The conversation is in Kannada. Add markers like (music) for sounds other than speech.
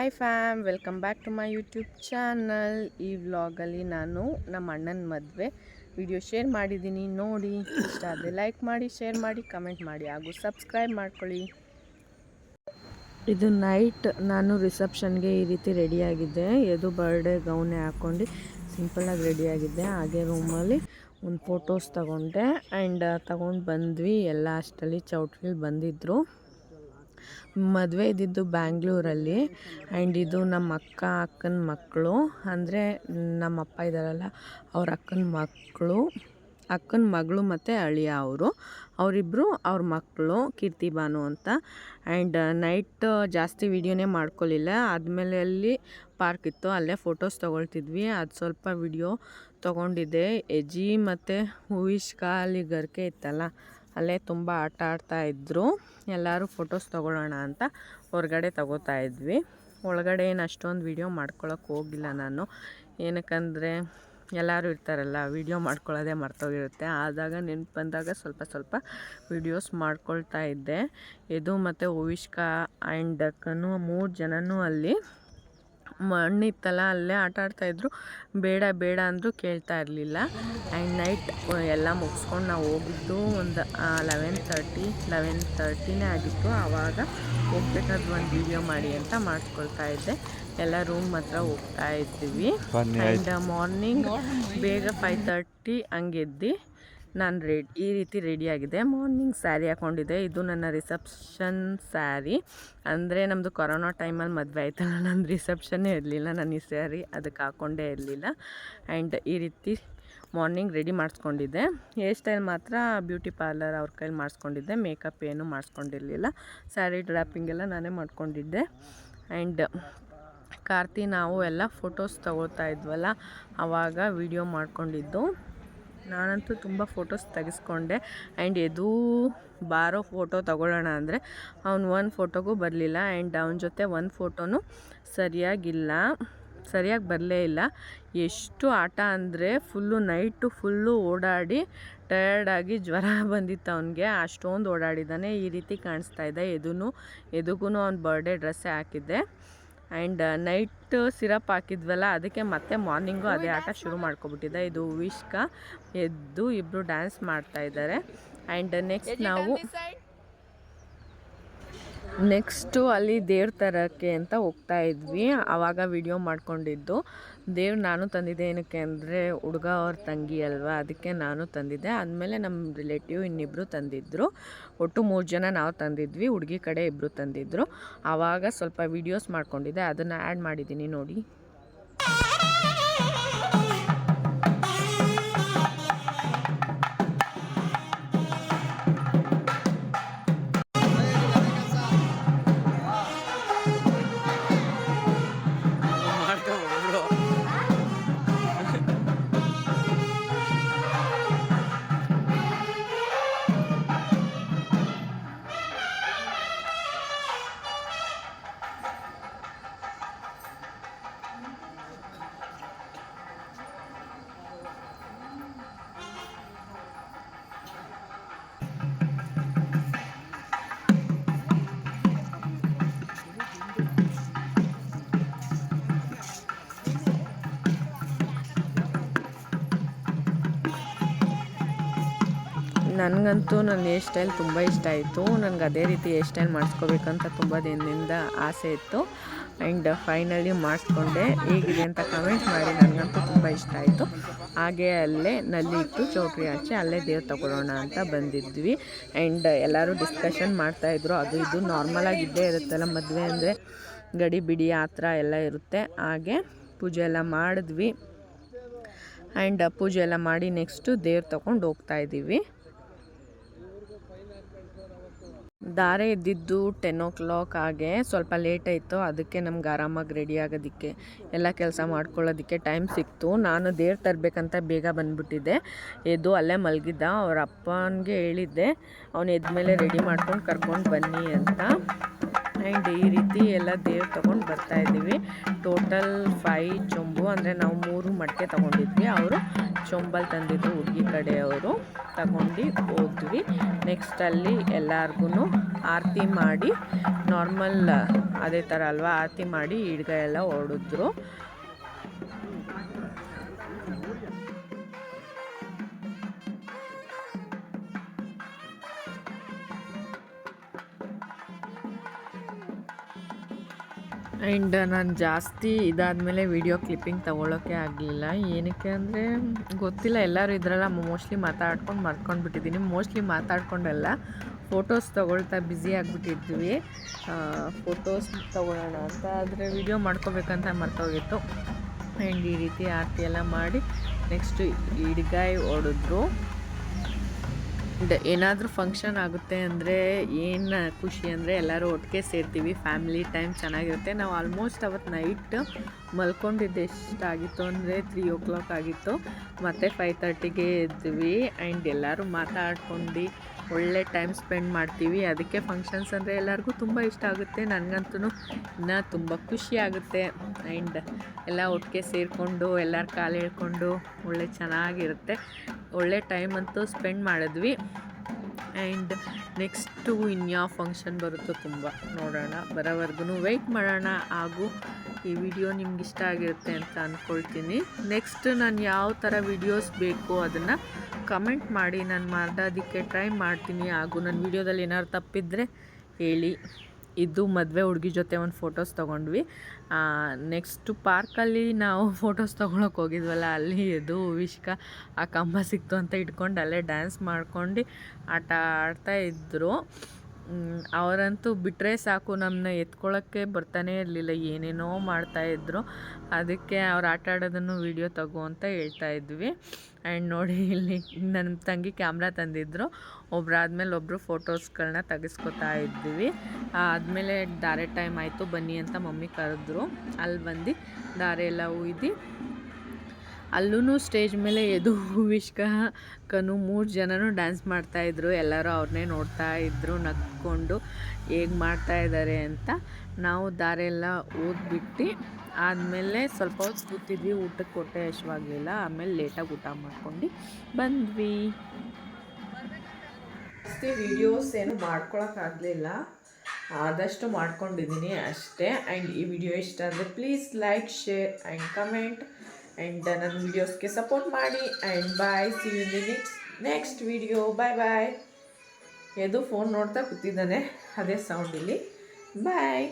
Hi fam welcome back to my YouTube channel ಈ ವ್ಲಾಗಲ್ಲಿ ನಾನು ನಮ್ಮ ಅಣ್ಣನ ಮದುವೆ ವಿಡಿಯೋ ಶೇರ್ ಮಾಡಿದ್ದೀನಿ. ನೋಡಿ, ಇಷ್ಟ ಆದರೆ ಲೈಕ್ ಮಾಡಿ ಶೇರ್ ಮಾಡಿ ಕಮೆಂಟ್ ಮಾಡಿ, ಹಾಗೂ ಸಬ್ಸ್ಕ್ರೈಬ್ ಮಾಡ್ಕೊಳ್ಳಿ. ಇದು ನೈಟ್ ನಾನು ರಿಸೆಪ್ಷನ್ಗೆ ಈ ರೀತಿ ರೆಡಿಯಾಗಿದ್ದೆ ಎದು ಬರ್ಡೇ ಗೌನೆ ಹಾಕ್ಕೊಂಡು ಸಿಂಪಲಾಗಿ ರೆಡಿಯಾಗಿದ್ದೆ ಹಾಗೆ ರೂಮಲ್ಲಿ ಒಂದು ಫೋಟೋಸ್ ತಗೊಂಡೆ. ಆ್ಯಂಡ್ ತಗೊಂಡು ಬಂದ್ವಿ. ಎಲ್ಲ ಅಷ್ಟಲ್ಲಿ ಚೌಟ್ರಿಲಿ ಬಂದಿದ್ದರು ಮದುವೆ ಇದ್ದಿದ್ದು ಬ್ಯಾಂಗ್ಳೂರಲ್ಲಿ ಆ್ಯಂಡ್ ಇದು ನಮ್ಮ ಅಕ್ಕ, ಅಕ್ಕನ ಮಕ್ಕಳು. ಅಂದರೆ ನಮ್ಮ ಅಪ್ಪ ಇದ್ದಾರಲ್ಲ, ಅವ್ರ ಅಕ್ಕನ ಮಕ್ಕಳು, ಅಕ್ಕನ ಮಗಳು ಮತ್ತು ಅಳಿಯ ಅವರು. ಅವರಿಬ್ಬರು ಅವ್ರ ಮಕ್ಕಳು, ಕೀರ್ತಿ, ಭಾನು ಅಂತ. ಆ್ಯಂಡ್ ನೈಟ್ ಜಾಸ್ತಿ ವಿಡಿಯೋನೇ ಮಾಡ್ಕೊಳ್ಳಿಲ್ಲ ಆದಮೇಲೆ ಅಲ್ಲಿ ಪಾರ್ಕ್ ಇತ್ತು, ಅಲ್ಲೇ ಫೋಟೋಸ್ ತೊಗೊಳ್ತಿದ್ವಿ. ಅದು ಸ್ವಲ್ಪ ವಿಡಿಯೋ ತೊಗೊಂಡಿದ್ದೆ. ಎಜಿ ಮತ್ತು ಹೂವಿಶ್ಕಾ ಅಲ್ಲಿ ಗರ್ಕೆ ಇತ್ತಲ್ಲ. ಅಲ್ಲೇ ತುಂಬ ಆಟ ಆಡ್ತಾ ಇದ್ದರು ಎಲ್ಲರೂ ಫೋಟೋಸ್ ತೊಗೊಳ್ಳೋಣ ಅಂತ ಹೊರಗಡೆ ತಗೋತಾ ಇದ್ವಿ. ಒಳಗಡೆ ಏನು ಅಷ್ಟೊಂದು ವೀಡಿಯೋ ಮಾಡ್ಕೊಳಕ್ಕೆ ಹೋಗಿಲ್ಲ ನಾನು. ಏನಕ್ಕಂದರೆ ಎಲ್ಲರೂ ಇರ್ತಾರಲ್ಲ ವೀಡಿಯೋ ಮಾಡ್ಕೊಳ್ಳೋದೇ ಮರ್ತೋಗಿರುತ್ತೆ. ಆದಾಗ ನೆನಪು ಬಂದಾಗ ಸ್ವಲ್ಪ ಸ್ವಲ್ಪ ವೀಡಿಯೋಸ್ ಮಾಡ್ಕೊಳ್ತಾ ಇದ್ದೆ. ಇದು ಮತ್ತು ಓವಿಷ್ಕಾ ಆ್ಯಂಡ್ ಕನು ಮೂರು ಜನನೂ ಅಲ್ಲಿ ಮಣ್ಣಿತ್ತಲ್ಲ ಅಲ್ಲೇ ಆಟ ಆಡ್ತಾಯಿದ್ರು ಬೇಡ ಬೇಡ ಅಂದರೂ ಕೇಳ್ತಾ ಇರಲಿಲ್ಲ. ಆ್ಯಂಡ್ ನೈಟ್ ಎಲ್ಲ ಮುಗಿಸ್ಕೊಂಡು ನಾವು ಹೋಗಿದ್ದು ಒಂದು ಲೆವೆನ್ ತರ್ಟಿ ಲೆವೆನ್ ತರ್ಟಿನೇ ಆಗಿತ್ತು. ಆವಾಗ ಹೋಗ್ಬೇಕಾದ್ರೆ ಒಂದು ವೀಡಿಯೋ ಮಾಡಿ ಅಂತ ಮಾಡಿಸ್ಕೊಳ್ತಾ ಇದ್ದೆ. ಎಲ್ಲ ರೂಮ್ ಹತ್ರ ಹೋಗ್ತಾ ಇದ್ದೀವಿ ಆ್ಯಂಡ್ ಮಾರ್ನಿಂಗ್ ಬೇಗ ಫೈವ್ ತರ್ಟಿ ಹಂಗೆದ್ದು ನಾನು ರೆಡ್, ಈ ರೀತಿ ರೆಡಿಯಾಗಿದೆ ಮಾರ್ನಿಂಗ್ ಸ್ಯಾರಿ ಹಾಕ್ಕೊಂಡಿದ್ದೆ ಇದು ನನ್ನ ರಿಸೆಪ್ಷನ್ ಸ್ಯಾರಿ. ಅಂದರೆ ನಮ್ಮದು ಕೊರೋನಾ ಟೈಮಲ್ಲಿ ಮದುವೆ ಆಯ್ತಲ್ಲ ನನ್ನ ರಿಸೆಪ್ಷನ್ನೇ ಇರಲಿಲ್ಲ. ನಾನು ಈ ಸ್ಯಾರಿ ಅದಕ್ಕೆ ಹಾಕ್ಕೊಂಡೇ ಇರಲಿಲ್ಲ. ಆ್ಯಂಡ್ ಈ ರೀತಿ ಮಾರ್ನಿಂಗ್ ರೆಡಿ ಮಾಡಿಸ್ಕೊಂಡಿದ್ದೆ. ಹೇರ್ ಸ್ಟೈಲ್ ಮಾತ್ರ ಬ್ಯೂಟಿ ಪಾರ್ಲರ್ ಅವ್ರ ಕೈಲಿ ಮಾಡಿಸ್ಕೊಂಡಿದ್ದೆ. ಮೇಕಪ್ ಏನು ಮಾಡಿಸ್ಕೊಂಡಿರಲಿಲ್ಲ. ಸ್ಯಾರಿ ಡ್ರಾಪಿಂಗ್ ಎಲ್ಲ ನಾನೇ ಮಾಡ್ಕೊಂಡಿದ್ದೆ. ಆ್ಯಂಡ್ ಕಾರ್ತಿ, ನಾವು ಎಲ್ಲ ಫೋಟೋಸ್ ತಗೋತಾ ಇದ್ವಲ್ಲ, ಆವಾಗ ವಿಡಿಯೋ ಮಾಡ್ಕೊಂಡಿದ್ದು. ನಾನಂತೂ ತುಂಬ ಫೋಟೋಸ್ ತೆಗೆಸ್ಕೊಂಡೆ. ಆ್ಯಂಡ್ ಎದು ಬಾರೋ ಫೋಟೋ ತಗೊಳ್ಳೋಣ ಅಂದರೆ ಅವ್ನು ಒಂದು ಫೋಟೋಗೂ ಬರಲಿಲ್ಲ. ಆ್ಯಂಡ್ ಅವನ ಜೊತೆ ಒಂದು ಫೋಟೋನು ಸರಿಯಾಗಿಲ್ಲ. ಸರಿಯಾಗಿ ಬರಲೇ ಇಲ್ಲ. ಎಷ್ಟು ಆಟ ಅಂದರೆ ಫುಲ್ಲು ನೈಟು ಫುಲ್ಲು ಓಡಾಡಿ ಟಯರ್ಡಾಗಿ ಜ್ವರ (laughs) ಬಂದಿತ್ತು ಅವನಿಗೆ. ಅಷ್ಟೊಂದು ಓಡಾಡಿದ್ದಾನೆ. ಈ ರೀತಿ ಕಾಣಿಸ್ತಾ ಇದೆ. ಎದೂ ಎದುಗೂ ಅವ್ನ ಬರ್ಡೇ ಡ್ರೆಸ್ಸೇ ಹಾಕಿದ್ದೆ. ಆ್ಯಂಡ್ ನೈಟ್ ಸಿರಪ್ ಹಾಕಿದ್ವಲ್ಲ ಅದಕ್ಕೆ ಮತ್ತೆ ಮಾರ್ನಿಂಗು ಅದೇ ಆಟ ಶುರು ಮಾಡ್ಕೊಬಿಟ್ಟಿದೆ. ಇದು ವಿಶ್ಕ ಎದ್ದು ಇಬ್ಬರು ಡ್ಯಾನ್ಸ್ ಮಾಡ್ತಾ ಇದ್ದಾರೆ. ಆ್ಯಂಡ್ ನೆಕ್ಸ್ಟ್ ನಾವು ನೆಕ್ಸ್ಟು ಅಲ್ಲಿ ದೇವ್ರ ತರೋಕ್ಕೆ ಅಂತ ಹೋಗ್ತಾ ಇದ್ವಿ. ಆವಾಗ ವಿಡಿಯೋ ಮಾಡ್ಕೊಂಡಿದ್ದು. ದೇವ್ರು ನಾನು ತಂದಿದ್ದೆ ಏನಕ್ಕೆ ಅಂದರೆ ಹುಡುಗ ಅವ್ರ ತಂಗಿ ಅಲ್ವಾ, ಅದಕ್ಕೆ ನಾನು ತಂದಿದ್ದೆ. ಆದಮೇಲೆ ನಮ್ಮ ರಿಲೇಟಿವ್ ಇನ್ನಿಬ್ಬರು ತಂದಿದ್ದರು ಒಟ್ಟು ಮೂರು ಜನ ನಾವು ತಂದಿದ್ವಿ, ಹುಡುಗಿ ಕಡೆ ಇಬ್ಬರು ತಂದಿದ್ದರು ಆವಾಗ ಸ್ವಲ್ಪ ವೀಡಿಯೋಸ್ ಮಾಡ್ಕೊಂಡಿದ್ದೆ. ಅದನ್ನು ಆ್ಯಡ್ ಮಾಡಿದ್ದೀನಿ ನೋಡಿ. ನನಗಂತೂ ನನ್ನ ಹೇರ್ ಸ್ಟೈಲ್ ತುಂಬ ಇಷ್ಟ ಆಯಿತು. ನನಗೆ ಅದೇ ರೀತಿ ಹೇರ್ ಸ್ಟೈಲ್ ಮಾಡಿಸ್ಕೋಬೇಕಂತ ತುಂಬ ದಿನದಿಂದ ಆಸೆ ಇತ್ತು. ಆ್ಯಂಡ್ ಫೈನಲಿ ಮಾಡಿಸ್ಕೊಂಡೆ. ಹೇಗಿದೆ ಅಂತ ಕಮೆಂಟ್ ಮಾಡಿ ನನಗಂತೂ ತುಂಬ ಇಷ್ಟ ಆಯಿತು. ಹಾಗೆ ಅಲ್ಲೇ ನಲ್ಲಿ ಇಟ್ಟು ಚೌಟ್ರಿ ಹಚ್ಚಿ ಅಲ್ಲೇ ದೇವ್ರು ತಗೊಳ್ಳೋಣ ಅಂತ ಬಂದಿದ್ವಿ. ಆ್ಯಂಡ್ ಎಲ್ಲರೂ ಡಿಸ್ಕಷನ್ ಮಾಡ್ತಾಯಿದ್ರು ಅದು ಇದು ನಾರ್ಮಲಾಗಿ ಇದ್ದೇ ಇರುತ್ತಲ್ಲ ಮದುವೆ ಅಂದರೆ. ಗಡಿ ಬಿಡಿ ಆ ಥರ ಎಲ್ಲ ಇರುತ್ತೆ. ಹಾಗೆ ಪೂಜೆ ಎಲ್ಲ ಮಾಡಿದ್ವಿ. ಆ್ಯಂಡ್ ಪೂಜೆ ಎಲ್ಲ ಮಾಡಿ ನೆಕ್ಸ್ಟು ದೇವ್ರು ತೊಗೊಂಡು ಹೋಗ್ತಾ ದಾರೆ ಇದ್ದಿದ್ದು ಟೆನ್ ಓ ಕ್ಲಾಕ್ ಹಾಗೆ ಸ್ವಲ್ಪ ಲೇಟ್ ಆಯಿತು, ಅದಕ್ಕೆ ನಮ್ಗೆ ಆರಾಮಾಗಿ ರೆಡಿ ಆಗೋದಕ್ಕೆ, ಎಲ್ಲ ಕೆಲಸ ಮಾಡ್ಕೊಳ್ಳೋದಕ್ಕೆ ಟೈಮ್ ಸಿಕ್ತು. ನಾನು ದೇವ್ರು ತರಬೇಕಂತ ಬೇಗ ಬಂದುಬಿಟ್ಟಿದ್ದೆ. ಎದ್ದು ಅಲ್ಲೇ ಮಲಗಿದ್ದ, ಅವ್ರ ಅಪ್ಪನಿಗೆ ಹೇಳಿದ್ದೆ, ಅವನು ಎದ್ಮೇಲೆ ರೆಡಿ ಮಾಡ್ಕೊಂಡು ಕರ್ಕೊಂಡು ಬನ್ನಿ ಅಂತ. ಆ್ಯಂಡ್ ಈ ರೀತಿ ಎಲ್ಲ ದೇವ್ರು ತೊಗೊಂಡು ಬರ್ತಾ ಇದ್ದೀವಿ. ಟೋಟಲ್ ಫೈ ಚೊಂಬು ಅಂದರೆ ನಾವು ಮೂರು ಮಟ್ಟೆ ತೊಗೊಂಡಿದ್ವಿ. ಅವರು ಚೊಂಬಲ್ಲಿ ತಂದಿದ್ದು ಹುಡುಗಿ ಕಡೆಯವರು. ತಗೊಂಡು ಹೋದ್ವಿ. ನೆಕ್ಸ್ಟ್ ಅಲ್ಲಿ ಎಲ್ಲಾರ್ಗು ಆರತಿ ಮಾಡಿ ನಾರ್ಮಲ್ ಅದೇ ಥರ ಅಲ್ವಾ, ಆರತಿ ಮಾಡಿ ಈಡ್ಗ ಎಲ್ಲ ಹೊಡಿದ್ರು. ಆ್ಯಂಡ್ ನಾನು ಜಾಸ್ತಿ ಇದಾದಮೇಲೆ ವಿಡಿಯೋ ಕ್ಲಿಪ್ಪಿಂಗ್ ತೊಗೊಳೋಕ್ಕೆ ಆಗಲಿಲ್ಲ. ಏನಕ್ಕೆ ಅಂದರೆ, ಗೊತ್ತಿಲ್ಲ, ಎಲ್ಲರೂ ಇದ್ರಲ್ಲ ಮೋಸ್ಟ್ಲಿ ಮಾತಾಡ್ಕೊಂಡು ಮರ್ಕೊಂಡು ಬಿಟ್ಟಿದ್ದೀನಿ ಮೋಸ್ಟ್ಲಿ ಮಾತಾಡ್ಕೊಂಡೆಲ್ಲ ಫೋಟೋಸ್ ತೊಗೊಳ್ತಾ ಬ್ಯುಸಿ ಆಗಿಬಿಟ್ಟಿದ್ವಿ. ಫೋಟೋಸ್ ತೊಗೊಳ್ಳೋಣ ಅಂತ ಆದರೆ ವಿಡಿಯೋ ಮಾಡ್ಕೋಬೇಕಂತ ಮರ್ತೋಗಿತ್ತು. ಆ್ಯಂಡ್ ಈ ರೀತಿ ಆರತಿ ಎಲ್ಲ ಮಾಡಿ ನೆಕ್ಸ್ಟು ಇಡ್ಗಾಯಿ ಹೊಡೆದ್ರು ಏನಾದರೂ ಫಂಕ್ಷನ್ ಆಗುತ್ತೆ ಅಂದರೆ ಏನು ಖುಷಿ ಅಂದರೆ ಎಲ್ಲರೂ ಒಟ್ಟಿಗೆ ಸೇರ್ತೀವಿ ಫ್ಯಾಮಿಲಿ ಟೈಮ್ ಚೆನ್ನಾಗಿರುತ್ತೆ. ನಾವು ಆಲ್ಮೋಸ್ಟ್ ಅವತ್ತು ನೈಟ್ ಮಲ್ಕೊಂಡಿದ್ದು ಎಷ್ಟಾಗಿತ್ತು ಅಂದರೆ ತ್ರೀ ಓ ಕ್ಲಾಕ್ ಆಗಿತ್ತು. ಮತ್ತು ಫೈವ್ ತರ್ಟಿಗೆ ಎದ್ವಿ ಆ್ಯಂಡ್ ಎಲ್ಲರೂ ಮಾತಾಡ್ಕೊಂಡು ಒಳ್ಳೆ ಟೈಮ್ ಸ್ಪೆಂಡ್ ಮಾಡ್ತೀವಿ. ಅದಕ್ಕೆ ಫಂಕ್ಷನ್ಸ್ ಅಂದರೆ ಎಲ್ಲರಿಗೂ ತುಂಬ ಇಷ್ಟ ಆಗುತ್ತೆ. ನನಗಂತೂ ಇನ್ನೂ ತುಂಬ ಖುಷಿ ಆಗುತ್ತೆ. ಆ್ಯಂಡ್ ಎಲ್ಲ ಒಟ್ಟಿಗೆ ಸೇರಿಕೊಂಡು, ಎಲ್ಲರ ಕಾಲು ಹೇಳ್ಕೊಂಡು ಒಳ್ಳೆ ಚೆನ್ನಾಗಿರುತ್ತೆ. ಒಳ್ಳೆ ಟೈಮ್ ಅಂತೂ ಸ್ಪೆಂಡ್ ಮಾಡಿದ್ವಿ. ಆ್ಯಂಡ್ ನೆಕ್ಸ್ಟು ಇನ್ಯಾವ ಫಂಕ್ಷನ್ ಬರುತ್ತೋ ತುಂಬ ನೋಡೋಣ. ಬರೋವರೆಗೂ ವೆಯ್ಟ್ ಮಾಡೋಣ. ಹಾಗೂ ಈ ವಿಡಿಯೋ ನಿಮ್ಗೆ ಇಷ್ಟ ಆಗಿರುತ್ತೆ ಅಂತ ಅಂದ್ಕೊಳ್ತೀನಿ ನೆಕ್ಸ್ಟ್ ನಾನು ಯಾವ ಥರ ವಿಡಿಯೋಸ್ ಬೇಕು ಅದನ್ನು ಕಮೆಂಟ್ ಮಾಡಿ, ನಾನು ಮಾಡೋದಕ್ಕೆ ಟ್ರೈ ಮಾಡ್ತೀನಿ. ಹಾಗೂ ನನ್ನ ವಿಡಿಯೋದಲ್ಲಿ ಏನಾದ್ರು ತಪ್ಪಿದ್ದರೆ ಹೇಳಿ. ಇದು ಮದುವೆ ಹುಡುಗಿ ಜೊತೆ ಒಂದು ಫೋಟೋಸ್ ತೊಗೊಂಡ್ವಿ. ನೆಕ್ಸ್ಟು ಪಾರ್ಕಲ್ಲಿ ನಾವು ಫೋಟೋಸ್ ತೊಗೊಳಕ್ಕೆ ಹೋಗಿದ್ವಲ್ಲ, ಅಲ್ಲಿ ಇದು ವಿಷ್ಕ, ಆ ಕಂಬ ಸಿಕ್ತು ಅಂತ ಇಟ್ಕೊಂಡು ಅಲ್ಲೇ ಡ್ಯಾನ್ಸ್ ಮಾಡ್ಕೊಂಡು ಆಟ ಆಡ್ತಾ ಇದ್ದರು ಅವರಂತೂ ಬಿಟ್ಟರೆ ಸಾಕು ನಮ್ಮನ್ನ ಎತ್ಕೊಳ್ಳೋಕ್ಕೆ ಬರ್ತಾನೆ ಇರಲಿಲ್ಲ, ಏನೇನೋ ಮಾಡ್ತಾಯಿದ್ರು ಅದಕ್ಕೆ ಅವ್ರು ಆಟ ಆಡೋದನ್ನು ವೀಡಿಯೋ ತಗೋ ಅಂತ ಹೇಳ್ತಾ ಇದ್ವಿ. ಆ್ಯಂಡ್ ನೋಡಿ, ಇಲ್ಲಿ ನನ್ನ ತಂಗಿ ಕ್ಯಾಮ್ರಾ ತಂದಿದ್ರು. ಒಬ್ರಾದ್ಮೇಲೆ ಒಬ್ಬರು ಫೋಟೋಸ್ಗಳನ್ನ ತೆಗೆಸ್ಕೊತಾ ಇದ್ವಿ. ಆದಮೇಲೆ ದಾರೆ ಟೈಮ್ ಆಯಿತು, ಬನ್ನಿ ಅಂತ ಮಮ್ಮಿ ಕರೆದ್ರು. ಅಲ್ಲಿ ಬಂದು ದಾರೆ ಎಲ್ಲ ಉಯ್ದು ಅಲ್ಲೂ ಸ್ಟೇಜ್ ಮೇಲೆ ಎದು ವಿಶ್ಕ ಕನು ಮೂರು ಜನನೂ ಡ್ಯಾನ್ಸ್ ಮಾಡ್ತಾಯಿದ್ರು ಎಲ್ಲರೂ ಅವ್ರನ್ನೇ ನೋಡ್ತಾ ಇದ್ದರು ನಕ್ಕೊಂಡು ಹೇಗೆ ಮಾಡ್ತಾ ಇದ್ದಾರೆ ಅಂತ ನಾವು ದಾರೆಲ್ಲ ಓದ್ಬಿಟ್ಟು ಆದಮೇಲೆ ಸ್ವಲ್ಪ ಹೊತ್ತು ಕೂತಿದ್ವಿ. ಊಟಕ್ಕೆ ಕೊಟ್ಟೆ ಹಶ್ವಾಗಲಿಲ್ಲ ಆಮೇಲೆ ಲೇಟಾಗಿ ಊಟ ಮಾಡ್ಕೊಂಡು ಬಂದ್ವಿ. ಅಷ್ಟೇ ವೀಡಿಯೋಸ್ ಏನು ಮಾಡ್ಕೊಳಕ್ಕಾಗಲಿಲ್ಲ ಆದಷ್ಟು ಮಾಡ್ಕೊಂಡಿದ್ದೀನಿ ಅಷ್ಟೇ. ಆ್ಯಂಡ್ ಈ ವಿಡಿಯೋ ಇಷ್ಟ ಆದರೆ please like share and comment and ನನ್ನ ವೀಡಿಯೋಸ್ಗೆ ಸಪೋರ್ಟ್ ಮಾಡಿ. And bye see you next next video bye bye ಎದು ಫೋನ್ ನೋಡ್ತಾ ಕೂತಿದ್ದಾನೆ. ಅದೇ ಸೌಂಡ್ ಇಲ್ಲಿ. ಬಾಯ್